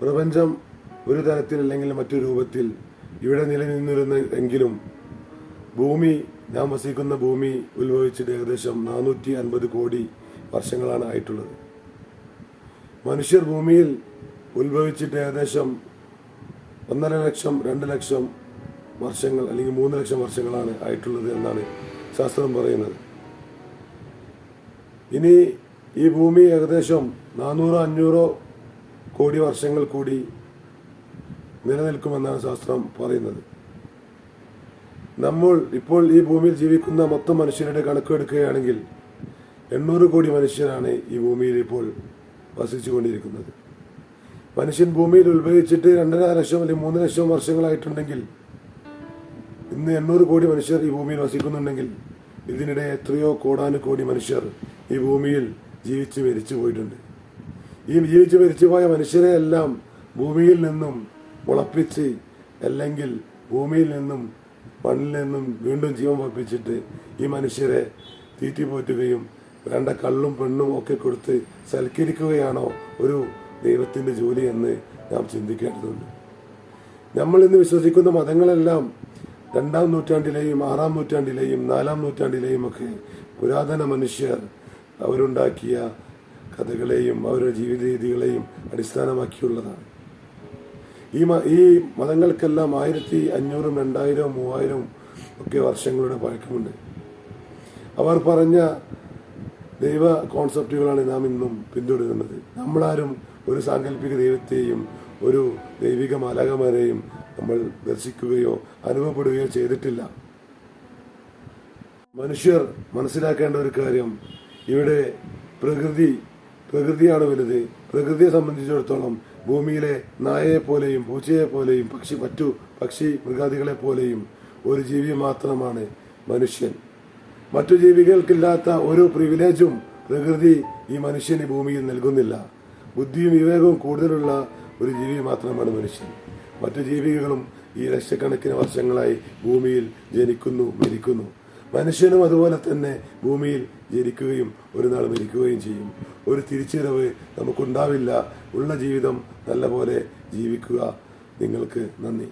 പ്രപഞ്ചം ഒരു തരത്തിൽ അല്ലെങ്കിൽ മറ്റൊരു രൂപത്തിൽ ഇവിടെ നിലനിന്നിരുന്ന എങ്കിലും ഭൂമി നാം വസിക്കുന്ന ഭൂമി ഉത്ഭവിച്ചിട്ട് ഏകദേശം നാനൂറ്റി അൻപത് കോടി വർഷങ്ങളാണ് ആയിട്ടുള്ളത്. മനുഷ്യർ ഭൂമിയിൽ ഉത്ഭവിച്ചിട്ട് ഏകദേശം ഒന്നര ലക്ഷം രണ്ട് ലക്ഷം വർഷങ്ങൾ അല്ലെങ്കിൽ മൂന്ന് ലക്ഷം വർഷങ്ങളാണ് ആയിട്ടുള്ളത് എന്നാണ് ശാസ്ത്രം പറയുന്നത്. ഇനി ഈ ഭൂമി ഏകദേശം നാനൂറോ അഞ്ഞൂറോ കോടി വർഷങ്ങൾ കൂടി നിലനിൽക്കുമെന്നാണ് ശാസ്ത്രം പറയുന്നത്. നമ്മൾ ഇപ്പോൾ ഈ ഭൂമിയിൽ ജീവിക്കുന്ന മൊത്തം മനുഷ്യരുടെ കണക്കെടുക്കുകയാണെങ്കിൽ എണ്ണൂറ് കോടി മനുഷ്യരാണ് ഈ ഭൂമിയിൽ ഇപ്പോൾ വസിച്ചു കൊണ്ടിരിക്കുന്നത്. മനുഷ്യൻ ഭൂമിയിൽ ഉത്ഭവിച്ചിട്ട് രണ്ടര ലക്ഷം അല്ലെങ്കിൽ മൂന്ന് ലക്ഷം വർഷങ്ങളായിട്ടുണ്ടെങ്കിൽ ഇന്ന് എണ്ണൂറ് കോടി മനുഷ്യർ ഈ ഭൂമിയിൽ വസിക്കുന്നുണ്ടെങ്കിൽ ഇതിനിടെ എത്രയോ കോടാനു കോടി മനുഷ്യർ ഈ ഭൂമിയിൽ ജീവിച്ച് മരിച്ചു പോയിട്ടുണ്ട്. ഈ ജീവിച്ച് മരിച്ചുപോയ മനുഷ്യരെ എല്ലാം ഭൂമിയിൽ നിന്നും മുളപ്പിച്ച് അല്ലെങ്കിൽ ഭൂമിയിൽ നിന്നും മണ്ണിൽ നിന്നും വീണ്ടും ജീവൻ വപ്പിച്ചിട്ട് ഈ മനുഷ്യരെ തീറ്റിപ്പോറ്റുകയും വേണ്ട കള്ളും പെണ്ണും ഒക്കെ കൊടുത്ത് സൽക്കരിക്കുകയാണോ ഒരു ദൈവത്തിന്റെ ജോലി എന്ന് നാം ചിന്തിക്കേണ്ടതുണ്ട്. നമ്മൾ ഇന്ന് വിശ്വസിക്കുന്ന മതങ്ങളെല്ലാം രണ്ടാം നൂറ്റാണ്ടിലെയും ആറാം നൂറ്റാണ്ടിലെയും നാലാം നൂറ്റാണ്ടിലെയും ഒക്കെ പുരാതന മനുഷ്യർ അവരുണ്ടാക്കിയ കഥകളെയും അവരുടെ ജീവിത രീതികളെയും അടിസ്ഥാനമാക്കിയുള്ളതാണ്. ഈ ഈ മതങ്ങൾക്കെല്ലാം ആയിരത്തി അഞ്ഞൂറും രണ്ടായിരവും മൂവായിരവും ഒക്കെ വർഷങ്ങളുടെ പഴക്കമുണ്ട്. അവർ പറഞ്ഞ ദൈവ കോൺസെപ്റ്റുകളാണ് നാം ഇന്നും പിന്തുടരുന്നത്. നമ്മളാരും ഒരു സാങ്കല്പിക ദൈവത്തെയും ഒരു ദൈവിക മാലാകമാരെയും നമ്മൾ ദർശിക്കുകയോ അനുഭവപ്പെടുകയോ ചെയ്തിട്ടില്ല. മനുഷ്യർ മനസ്സിലാക്കേണ്ട ഒരു കാര്യം ഇവിടെ പ്രകൃതി പ്രകൃതിയാണ് വലുത്. പ്രകൃതിയെ സംബന്ധിച്ചിടത്തോളം ഭൂമിയിലെ നായയെ പോലെയും പൂച്ചയെ പോലെയും പക്ഷി മറ്റു പക്ഷി മൃഗാദികളെ പോലെയും ഒരു ജീവി മാത്രമാണ് മനുഷ്യൻ. മറ്റു ജീവികൾക്കില്ലാത്ത ഒരു പ്രിവിലേജും പ്രകൃതി ഈ മനുഷ്യന് ഭൂമിയിൽ നൽകുന്നില്ല. ബുദ്ധിയും വിവേകവും കൂടുതലുള്ള ഒരു ജീവി മാത്രമാണ് മനുഷ്യൻ. മറ്റു ജീവികളും ഈ ലക്ഷക്കണക്കിന് വർഷങ്ങളായി ഭൂമിയിൽ ജനിക്കുന്നു മരിക്കുന്നു. മനുഷ്യനും അതുപോലെ തന്നെ ഭൂമിയിൽ ജനിക്കുകയും ഒരു നാൾ മരിക്കുകയും ചെയ്യും. ഒരു തിരിച്ചറിവ് നമുക്കുണ്ടാവില്ല. ഉള്ള ജീവിതം നല്ലപോലെ ജീവിക്കുക. നിങ്ങൾക്ക് നന്ദി.